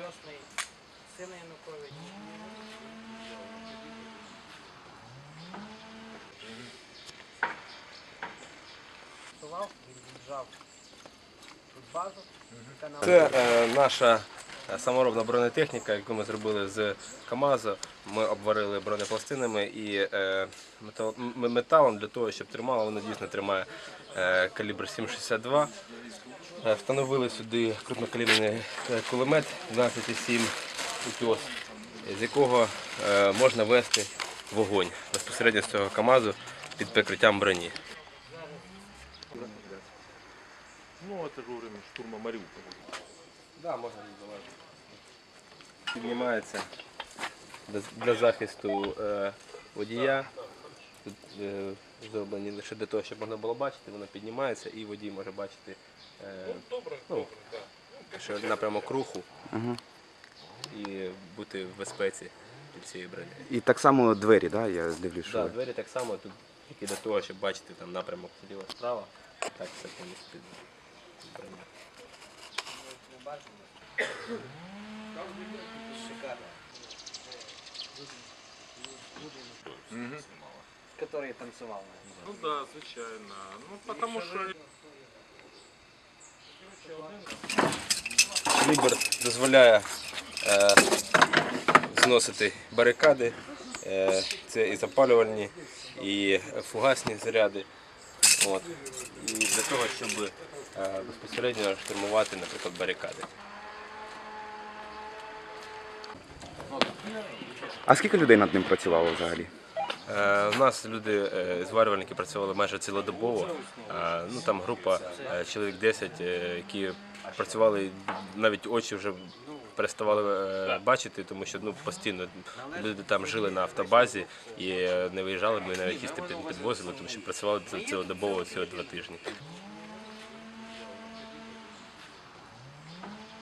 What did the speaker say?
Хресний, син Януковича. Він віджав тут базу. Це е, наша саморобна бронетехніка, яку ми зробили з КАМАЗу. Ми обварили бронепластинами і е, металом для того, щоб тримало. Воно дійсно тримає е, калібр 7,62. Е, Встановили сюди крупнокаліберний е, кулемет 12,7 УТОС, з якого е, можна вести вогонь безпосередньо з цього КАМАЗу під прикриттям броні. Ну, это же уровень штурма Мариуполя. Да, можна відбивати. Піднімається для, захисту е, водія. Тут е, зроблені лише для того, щоб можна було бачити, воно піднімається і водій може бачити е, ну, що напрямок руху і бути в безпеці під цією бронею. І так само двері, да? я дивлюсь, що Да, ви- двері так само тут тільки для того, щоб бачити там напрямок зліва справа. Так все повністю під бронею. Бачимо. Шикарно. Который танцевал. Ну да, звичайно. Ну, потому что Лібер дозволяє е, зносити барикади. Е, це і запалювальні, і фугасні заряди. От. І для того, щоб безпосередньо штурмувати, наприклад, барикади. А скільки людей над ним працювало взагалі? Е, У нас люди, е, зварювальники працювали майже цілодобово. Е, Ну, там група е, чоловік 10, е, які працювали, навіть очі вже переставали е, бачити, тому що ну, постійно люди там жили на автобазі і е, не виїжджали, ми навіть їсти підвозили, тому що працювали цілодобово ціло два тижні.